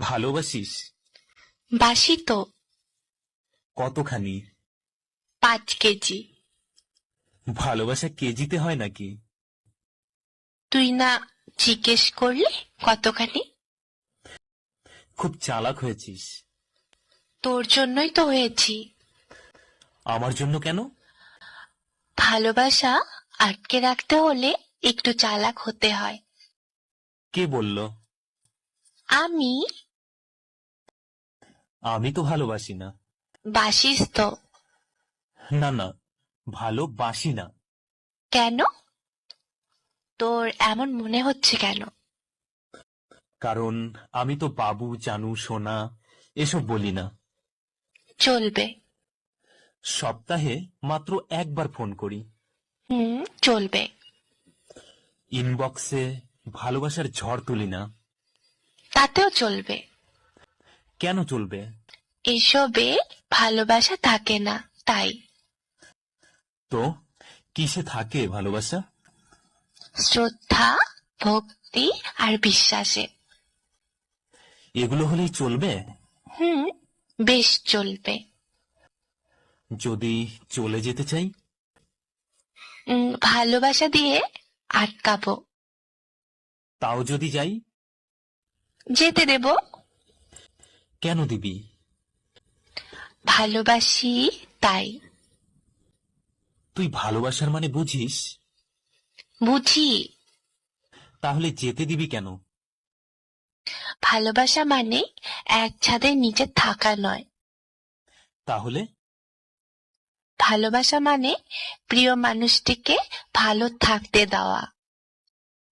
ভালোবাসিস? বাসি তো। কতখানি? পাঁচ কেজি। ভালোবাসা কেজিতে হয় নাকি? তুই না জিজ্ঞেস করলে কতখানি? খুব চালাক হয়েছিস। তোর জন্যই তো হয়েছি। আমার জন্য কেন? ভালোবাসা আটকে রাখতে হলে একটু চালাক হতে হয়। কে বলল? আমি আমি তো ভালোবাসি না। বাসিস তো। না না ভালোবাসি না। কেন? তোর এমন মনে হচ্ছে কেন? কারণ আমি তো বাবু জানু সোনা এসব বলি না। চলবে। সপ্তাহে মাত্র একবার ফোন করি। হুম চলবে। ইনবক্সে ভালোবাসার ঝড় তুলি না। তাতেও চলবে। কেন চলবে? এসবে ভালোবাসা থাকে না তাই। তো কিসে থাকে ভালোবাসা? শ্রদ্ধা ভক্তি আর বিশ্বাসে। এগুলো হলেই চলবে? হুম বেশ চলবে। যদি চলে যেতে চাই? উম, ভালোবাসা দিয়ে আটকাবো। তাও যদি যাই? যেতে দেব। কেন দিবি? ভালোবাসি তাই। তুই ভালোবাসার মানে বুঝিস? বুঝি। তাহলে যেতে দিবি কেন? ভালোবাসা মানে এক ছাদের নিচে থাকা নয়। তাহলে? ভালোবাসা মানে প্রিয় মানুষটিকে ভালো থাকতে দেওয়া।